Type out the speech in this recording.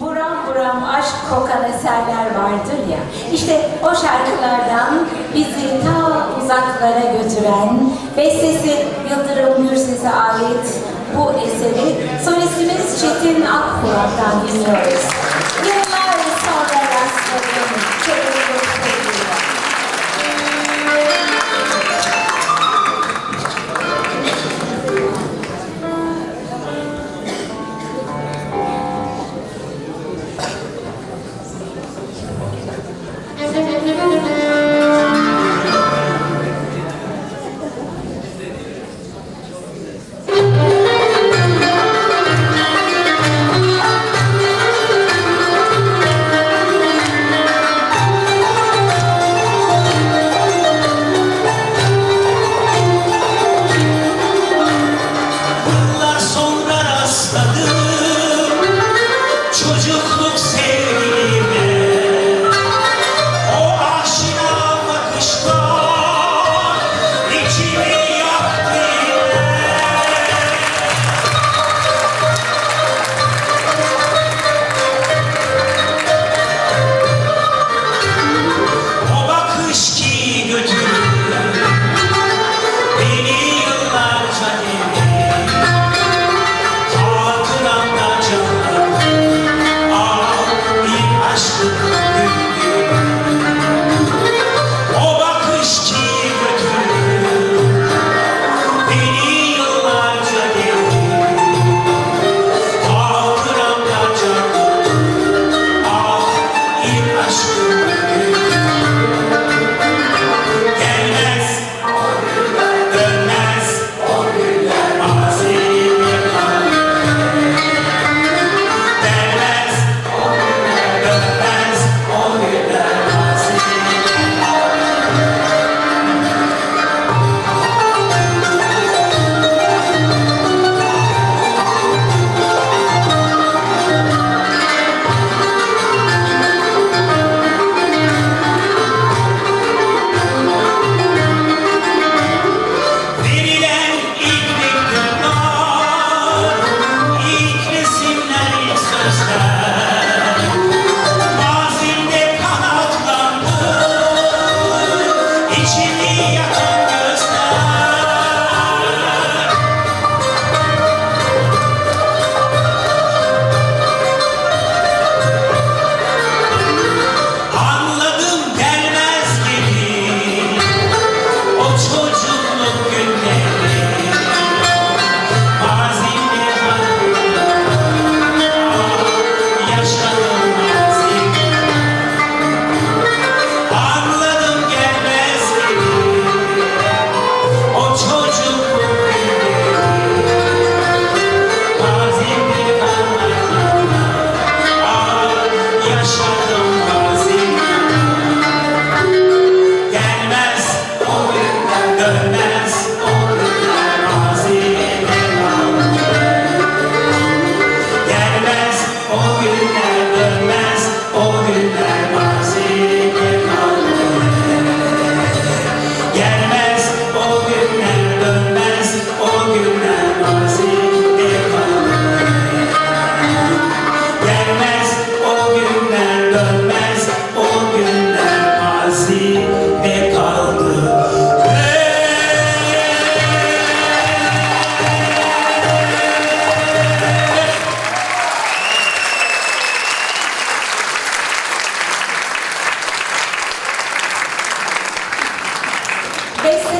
buram buram aşk kokan eserler vardır ya. İşte o şarkılardan bizi ta uzaklara götüren, bestesi Yıldırım Gürses'e ait bu eseri solistimiz Çetin Akkurat'tan dinliyoruz. Yıllar say I should